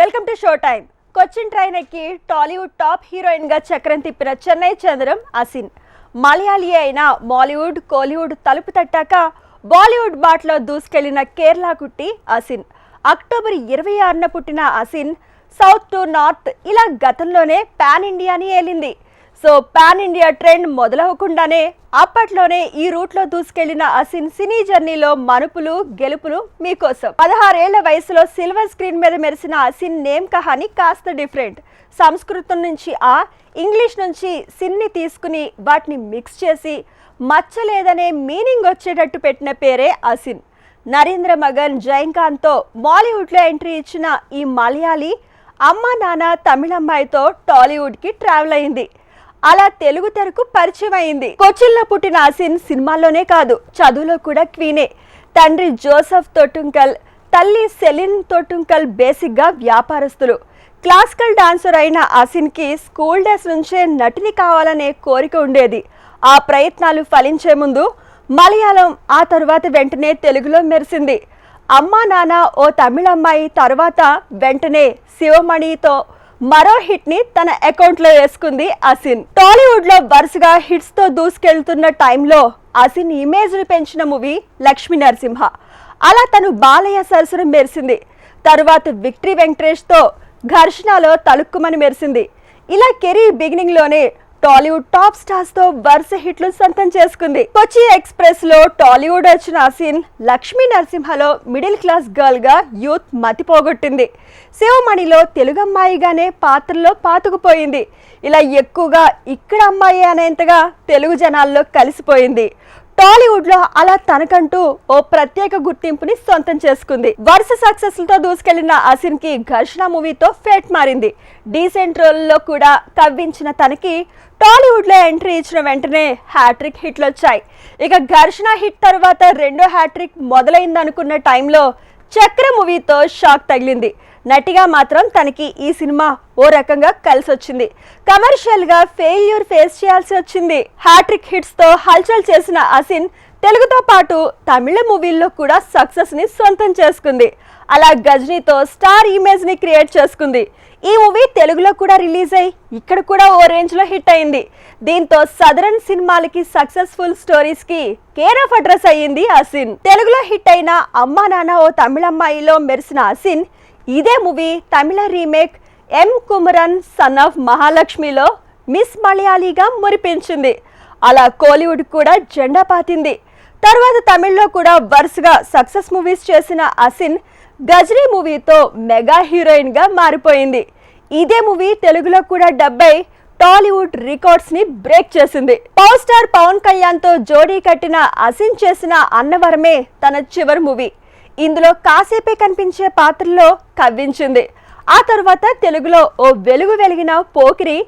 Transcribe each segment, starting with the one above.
Welcome to show time Cochin train ఎక్కి Tollywood top హీరోయిన్గా చక్రం తిప్పిన చెన్నై చంద్రం అసిన్. మలయాళీ అయిన మాలీవుడ్ కోలీవుడ్ తలుపు తట్టాక బాలీవుడ్ బాటలో దూసుకెళ్ళిన కేరళ కుట్టి అసిన్. అక్టోబర్ ఇరవై ఆరున పుట్టిన అసిన్ సౌత్ టు నార్త్ ఇలా గతంలోనే పాన్ ఇండియాని ఏలింది. సో పాన్ ఇండియా ట్రెండ్ మొదలవకుండానే అప్పట్లోనే ఈ రూట్లో దూసుకెళ్ళిన అసిన్ సినీ జర్నీలో మనుపులు గెలుపులు మీకోసం. పదహారేళ్ళ వయసులో సిల్వర్ స్క్రీన్ మీద మెరిసిన అసిన్ నేమ్ కహాని కాస్త డిఫరెంట్. సంస్కృతం నుంచి ఆ ఇంగ్లీష్ నుంచి సిన్ని తీసుకుని వాటిని మిక్స్ చేసి మచ్చలేదనే మీనింగ్ వచ్చేటట్టు పెట్టిన పేరే అసిన్ నరేంద్ర మగన్ జైన్ఖాన్తో బాలీవుడ్లో ఎంట్రీ ఇచ్చిన ఈ మలయాళీ అమ్మ నాన్న తమిళమ్మాయితో టాలీవుడ్కి ట్రావెల్ అయింది. అలా తెలుగు తెరకు పరిచయం అయింది కొచ్చిన్లో పుట్టిన అసిన్ సినిమాల్లోనే కాదు చదువులో కూడా క్వీనే. తండ్రి జోసఫ్ తొట్టుంకల్ తల్లి సెలిన్ తొట్టుంకల్ బేసిక్గా వ్యాపారస్తులు. క్లాసికల్ డాన్సర్ అయిన అసిన్కి స్కూల్ డేస్ నుంచే నటిని కావాలనే కోరిక ఉండేది. ఆ ప్రయత్నాలు ఫలించే ముందు మలయాళం ఆ తరువాత వెంటనే తెలుగులో మెరిసింది. అమ్మా నాన్న ఓ తమిళ అమ్మాయి తర్వాత వెంటనే శివమణితో మరో హిట్ని తన అకౌంట్లో వేసుకుంది అసిన్. టాలీవుడ్లో వరుసగా హిట్స్తో దూసుకెళ్తున్న టైంలో అసిన్ ఇమేజ్ని పెంచిన మూవీ లక్ష్మీ నరసింహ. అలా తను బాలయ్య సరసన మెరిసింది. తరువాత విక్టరీ వెంకటేష్తో ఘర్షణలో తలుక్కుమని మెరిసింది. ఇలా కెరీర్ బిగినింగ్లోనే టాలీవుడ్ టాప్ స్టార్స్తో వరుస హిట్లు సొంతం చేసుకుంది. కొచ్చి ఎక్స్ప్రెస్లో టాలీవుడ్ వచ్చిన అసిన్ లక్ష్మీ నరసింహలో మిడిల్ క్లాస్ గర్ల్గా యూత్ మతి పోగొట్టింది. శివమణిలో తెలుగు అమ్మాయిగానే పాత్రలో పాతుకుపోయింది. ఇలా ఎక్కువగా ఇక్కడ అమ్మాయి అనేంతగా తెలుగు జనాల్లో కలిసిపోయింది. టాలీవుడ్లో అలా తనకంటూ ఓ ప్రత్యేక గుర్తింపుని సొంతం చేసుకుంది. వరుస సక్సెస్తో దూసుకెళ్ళిన అసిన్కి ఘర్షణ మూవీతో ఫేట్ మారింది. డీసెంట్ రోల్లో కూడా కవ్వించిన తనకి టాలీవుడ్లో ఎంట్రీ ఇచ్చిన వెంటనే హ్యాట్రిక్ హిట్లు వచ్చాయి ఇక ఘర్షణ హిట్ తర్వాత రెండో హ్యాట్రిక్ మొదలైందనుకున్న టైంలో చక్ర మూవీతో షాక్ తగిలింది. నటిగా మాత్రం తనకి ఈ సినిమా ఓ రకంగా కలిసి వచ్చింది కమర్షియల్గా ఫెయిల్యూర్ ఫేస్ చేయాల్సి వచ్చింది హ్యాట్రిక్ హిట్స్తో హల్చల్ చేసిన అసిన్ తెలుగుతో పాటు తమిళ మూవీల్లో కూడా సక్సెస్ని సొంతం చేసుకుంది. అలా గజనీతో స్టార్ ఇమేజ్ని క్రియేట్ చేసుకుంది. ఈ మూవీ తెలుగులో కూడా రిలీజ్ అయ్యి ఇక్కడ కూడా ఓ రేంజ్లో హిట్ అయింది. దీంతో సదరన్ సినిమాలకి సక్సెస్ఫుల్ స్టోరీస్కి కేర్ ఆఫ్ అడ్రస్ అయ్యింది అసిన్. తెలుగులో హిట్ అయిన అమ్మా నాన్న ఓ తమిళమ్మాయిలో మెరిసిన అసిన్ ఇదే movie Tamil remake M Kumaran son of మహాలక్ష్మిలో miss మలయాళీగా మురిపించింది. అలా కోలీవుడ్ కూడా జెండా పాతింది. తర్వాత తమిళ్ళో కూడా వరుసగా సక్సెస్ మూవీస్ చేసిన అసిన్ గజ్రీ మూవీతో మెగా హీరోయిన్గా మారిపోయింది. ఇదే మూవీ తెలుగులో కూడా డెబ్బై టాలీవుడ్ రికార్డ్స్ని బ్రేక్ చేసింది. పవర్ స్టార్ పవన్ కళ్యాణ్తో జోడీ కట్టిన అసిన్ చేసిన అన్నవరమే తన చివరి మూవీ. ఇందులో కాసేపే కనిపించే పాత్రలో కవ్వించింది. ఆ తర్వాత తెలుగులో ఓ వెలుగు వెలిగిన పోకిరి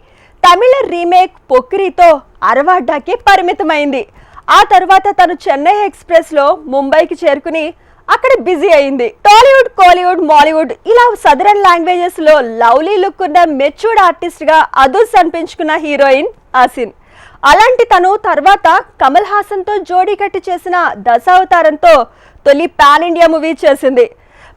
తమిళ రీమేక్ పొక్కిరితో అరవాడ్డాకి పరిమితమైంది. ఆ తర్వాత తను చెన్నై ఎక్స్ప్రెస్లో ముంబైకి చేరుకుని అక్కడ బిజీ అయింది. టాలీవుడ్ కోలీవుడ్ మాలీవుడ్ ఇలా సదరన్ లాంగ్వేజెస్లో లవ్లీ లుక్ ఉన్న మెచ్యూర్డ్ ఆర్టిస్ట్గా అదుర్స్ అనిపించుకున్న హీరోయిన్ అసిన్ అలాంటి తను తర్వాత కమల్ హాసన్తో జోడీ కట్టి చేసిన దశావతారంతో తొలి పాన్ ఇండియా మూవీ చేసింది.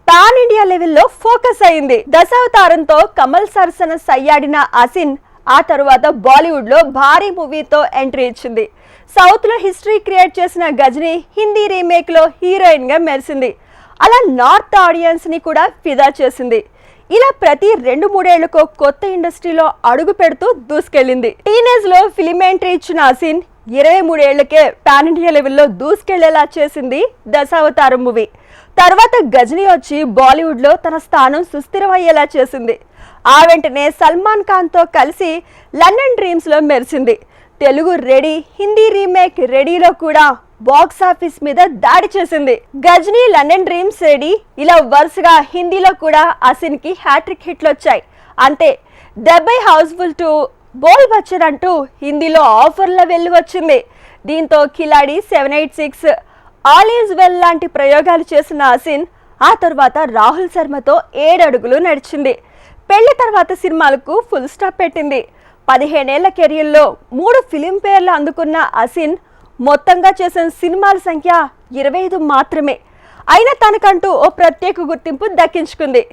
పాన్ ఇండియా లెవెల్లో ఫోకస్ అయింది. దశావతారంతో కమల్ సరసన సయ్యాడిన అసిన్ ఆ తరువాత బాలీవుడ్లో భారీ మూవీతో ఎంట్రీ ఇచ్చింది. సౌత్లో హిస్టరీ క్రియేట్ చేసిన గజని హిందీ రీమేక్లో హీరోయిన్గా మెరిసింది. అలా నార్త్ ఆడియన్స్ని కూడా ఫిదా చేసింది. ఇలా ప్రతి రెండు మూడేళ్ళకు కొత్త ఇండస్ట్రీలో అడుగు పెడుతూ దూసుకెళ్ళింది. టీనేజ్లో ఫిలిం ఎంట్రీ ఇచ్చిన అసిన్ ఇరవై మూడేళ్ళకే పాన్ ఇండియా లెవెల్లో దూసుకెళ్ళేలా చేసింది దశావతారం మూవీ. తర్వాత గజనీ వచ్చి బాలీవుడ్లో తన స్థానం సుస్థిరమయ్యేలా చేసింది. ఆ వెంటనే సల్మాన్ ఖాన్తో కలిసి లండన్ డ్రీమ్స్లో మెరిసింది. తెలుగు రెడీ హిందీ రీమేక్ రెడీలో కూడా బాక్స్ ఆఫీస్ మీద దాడి చేసింది. గజనీ లండన్ డ్రీమ్స్ రెడీ ఇలా వరుసగా హిందీలో కూడా అసిన్కి హ్యాట్రిక్ హిట్లు వచ్చాయి. అంతే డెబ్బై హౌస్ఫుల్ టు బోల్ బచ్చన్ అంటూ హిందీలో ఆఫర్ల వెళ్ళి వచ్చింది. దీంతో కిలాడి seven eight six all is well లాంటి ప్రయోగాలు చేసిన అసిన్ ఆ తర్వాత రాహుల్ శర్మతో ఏడడుగులు నడిచింది. పెళ్ళి తర్వాత సినిమాలకు ఫుల్ స్టాప్ పెట్టింది. పదిహేనేళ్ళ కెరీర్లో మూడు ఫిలింఫేర్లు అందుకున్న అసిన్ మొత్తంగా చేసిన సినిమాల సంఖ్య ఇరవై ఐదు మాత్రమే. అయినా తనకంటూ ఓ ప్రత్యేక గుర్తింపు దక్కించుకుంది.